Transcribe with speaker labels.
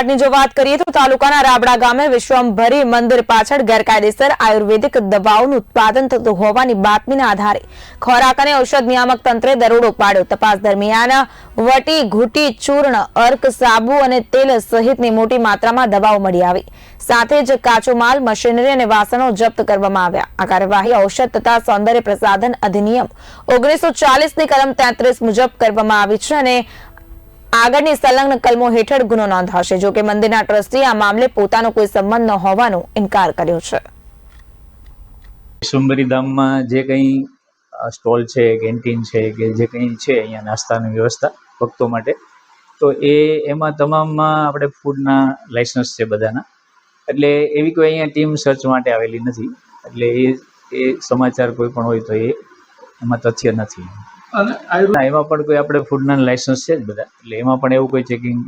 Speaker 1: ઘોંઘાટની જો વાત કરીએ તો તાલુકાના રાબડા ગામે વિશ્વમભરી મંદિર પાછળ ગેરકાયદેસર આયુર્વેદિક દવાઓનું ઉત્પાદન થતું હોવાની બાતમીના આધારે ખોરાક અને ઔષધ નિયામક તંત્રે દરોડો પાડ્યો. તપાસ દરમિયાન વટી, ઘૂટી, ચૂર્ણ, અર્ક, સાબુ અને તેલ સહિતની મોટી માત્રામાં દવાઓ મળી આવી. સાથે જ કાચો માલ, મશીનરી અને વાસણો જપ્ત કરવામાં આવ્યા. આ કાર્યવાહી ઔષધ તથા સૌંદર્ય પ્રસાધન અધિનિયમ ઓગણીસો ચાલીસની કલમ તેત્રીસ મુજબ કરવામાં આવી છે અને આગળની સંલગ્ન કલમો હેઠળ ગુનો નોંધાશે. જો મંદિરના ટ્રસ્ટીએ આ મામલે પોતાનો કોઈ સંબંધ ન હોવાનો ઇનકાર કર્યો છે.
Speaker 2: વિશ્વંભરી ધામમાં જે કંઈ સ્ટોલ છે, કેન્ટીન છે કે જે કંઈ છે અહીંયા નાસ્તાની વ્યવસ્થા ભક્તો માટે, તો એ, એમાં તમામમાં આપણે ફૂડના લાઇસન્સ છે બધાના. એટલે એવી કોઈ અહીંયા ટીમ સર્ચ માટે આવેલી નથી. એટલે એ એ સમાચાર કોઈ પણ હોય તો એ એમાં તથ્ય નથી.
Speaker 3: અને
Speaker 2: એમાં પણ કોઈ આપણે ફૂડના લાઇસન્સ છે જ બધા. એટલે એમાં પણ એવું કોઈ ચેકિંગ